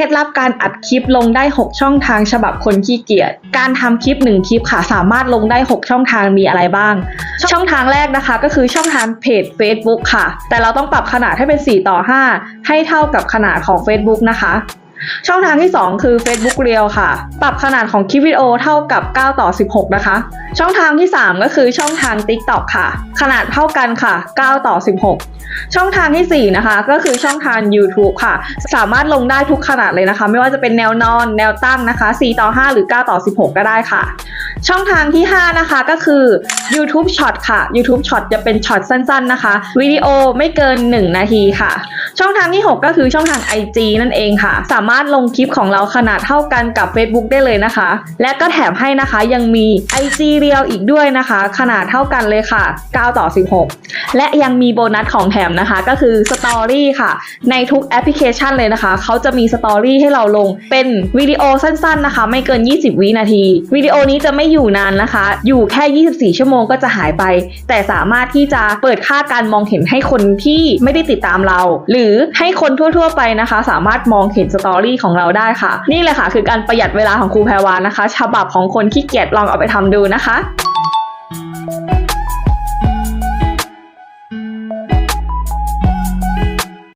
เคล็ดลับการอัดคลิปลงได้ 6 ช่องทางฉบับคนขี้เกียจ การทำคลิป 1 คลิปค่ะสามารถลงได้ 6 ช่องทางมีอะไรบ้าง ช่องทางแรกนะคะ ก็คือช่องทางเพจ Facebook ค่ะ แต่เราต้องปรับขนาดให้เป็น 4 ต่อ 5 ให้เท่ากับขนาดของ Facebook นะคะ ช่องทางที่ 2 คือ Facebook Reel ค่ะ ปรับขนาดของคลิปวิดีโอเท่ากับ 9 ต่อ 16 นะคะ ช่องทางที่ 3 ก็คือช่องทาง TikTok ค่ะ ขนาดเท่ากันค่ะ 9 ต่อ 16 ช่องทางที่ 4 นะคะ ก็คือช่องทาง YouTube ค่ะ สามารถลงได้ทุกขนาดเลยนะคะ ไม่ว่าจะเป็นแนวนอนแนวตั้งนะคะ 4 ต่อ 5 หรือ 9 ต่อ 16 ก็ได้ค่ะ ช่องทางที่ 5 นะคะก็คือ YouTube Short ค่ะ YouTube Short จะเป็นช็อตสั้นๆนะคะ วิดีโอไม่เกิน 1 นาทีค่ะ ช่องทางที่ 6 ก็คือช่องทาง IG นั่นเองค่ะ สามารถลงคลิปของเราขนาดเท่ากันกับ Facebook ได้เลยนะคะ และก็แถมให้นะคะยังมี IG Reel อีกด้วยนะคะ ขนาดเท่ากันเลยค่ะ 9 ต่อ 16 และยังมีโบนัสของแถมนะคะก็คือ Story ค่ะ ในทุกแอปพลิเคชันเลยนะคะ เขาจะมี Story ให้เราลงเป็นวิดีโอสั้นๆนะคะ ไม่เกิน 20 วินาทีวิดีโอนี้จะไม่อยู่นานนะคะ อยู่แค่ 24 ชั่วโมงก็จะหายไป แต่สามารถที่จะเปิดค่าการมองเห็นให้คนที่ไม่ได้ติดตามเรา หรือให้คนทั่ว ๆ ไปนะคะ สามารถมองเห็นสตอรี่ของเราได้ค่ะ นี่แหละค่ะ คือการประหยัดเวลาของครูแพรวานะคะ ฉบับของคนขี้เกียจลองเอาไปทำดูนะคะ